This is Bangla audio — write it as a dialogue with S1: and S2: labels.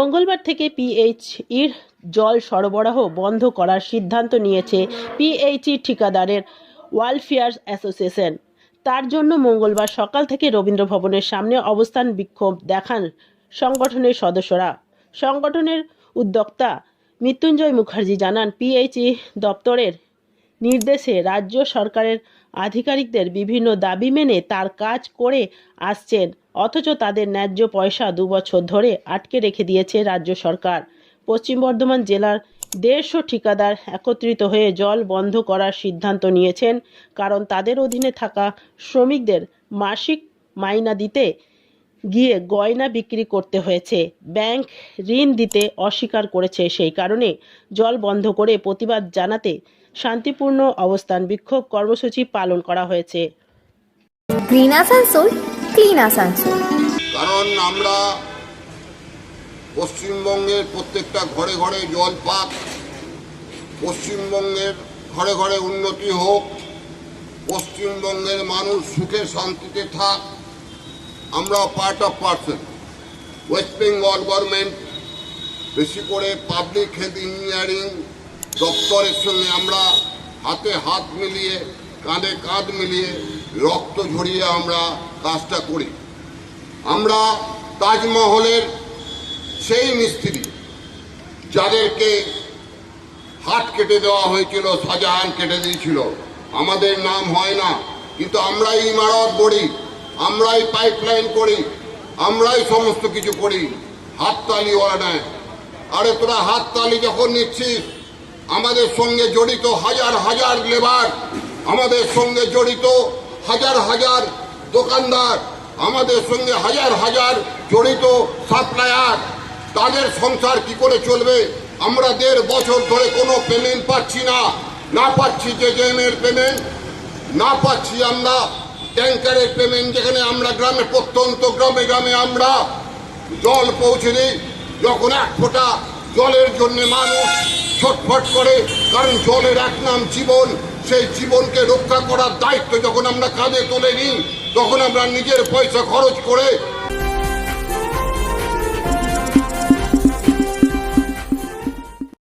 S1: মঙ্গলবার থেকে পিএইচইর জল সরবরাহ বন্ধ করার সিদ্ধান্ত নিয়েছে পিএইচই ঠিকাদারের ওয়েলফেয়ার অ্যাসোসিয়েশন। তার জন্য মঙ্গলবার সকাল থেকে রবীন্দ্র ভবনের সামনে অবস্থান বিক্ষোভ দেখান সংগঠনের সদস্যরা। সংগঠনের উদ্যোক্তা মৃত্যুঞ্জয় মুখার্জি জানান পিএইচই দপ্তরের নির্দেশে রাজ্য সরকারের আধিকারিকদের বিভিন্ন দাবি মেনে তার কাজ করে আসছেন। অথচ তাদের ন্যায্য পয়সা দুবছর ধরে আটকে রেখে দিয়েছে রাজ্য সরকার। পশ্চিম বর্ধমান জেলার দেড়শো ঠিকাদার একত্রিত হয়ে জল বন্ধ করার সিদ্ধান্ত নিয়েছেন, কারণ তাদের অধীনে থাকা শ্রমিকদের মাসিক মাইনা দিতে গিয়ে গয়না বিক্রি করতে হয়েছে। ব্যাংক ঋণ দিতে অস্বীকার করেছে সেই কারণে জল বন্ধ করে প্রতিবাদ জানাতে শান্তিপূর্ণ অবস্থান বিক্ষোভ কর্মসূচি পালন করা হয়েছে।
S2: ক্লিন আসানসোল
S3: কারণ আমরা পশ্চিমবঙ্গের প্রত্যেকটা ঘরে ঘরে জল পাক, পশ্চিমবঙ্গের ঘরে ঘরে উন্নতি হোক, পশ্চিমবঙ্গের মানুষ সুখে শান্তিতে থাক আমরা part of person West Bengal government বেশি করে পাবলিক হেলথ ইঞ্জিনিয়ারিং দপ্তরের সঙ্গে আমরা হাতে হাত মিলিয়ে, কাঁধে কাঁধ মিলিয়ে রক্ত ঝরিয়ে আমরা কাজটা করি। আমরা তাজমহলের সেই মিস্ত্রি যাদেরকে হাত কেটে দেওয়া হয়েছিল শাহজাহান কেটে দিয়েছিল। আমাদের নাম হয় না, কিন্তু আমরাই ইমারত গড়ি, আমরাই পাইপলাইন করি, আমরাই সমস্ত কিছু করি, হাততালি ওরা নেয়। আরে তোরা হাততালি যখন নিচ্ছিস, আমাদের সঙ্গে জড়িত হাজার হাজার লেবার আমাদের সঙ্গে জড়িত হাজার হাজার দোকানদার আমাদের সঙ্গে হাজার হাজার জড়িত সাপ্লায়ার, তাদের সংসার কি করে চলবে? আমরা দেড় বছর ধরে কোনো পেমেন্ট পাচ্ছি না। না পাচ্ছি যে জেমের পেমেন্ট না পাচ্ছি আমরা ট্যাঙ্কারের পেমেন্ট যেখানে আমরা গ্রামে, প্রত্যন্ত গ্রামে গ্রামে আমরা জল পৌঁছে দিই যখন এক ফোঁটা জলের জন্য মানুষ ছটফট করে, কারণ জলের এক নাম জীবন। সেই জীবনকে রক্ষা করার দায়িত্ব যখন আমরা কাঁধে তুলে নিই, তখন আমরা নিজের পয়সা খরচ করে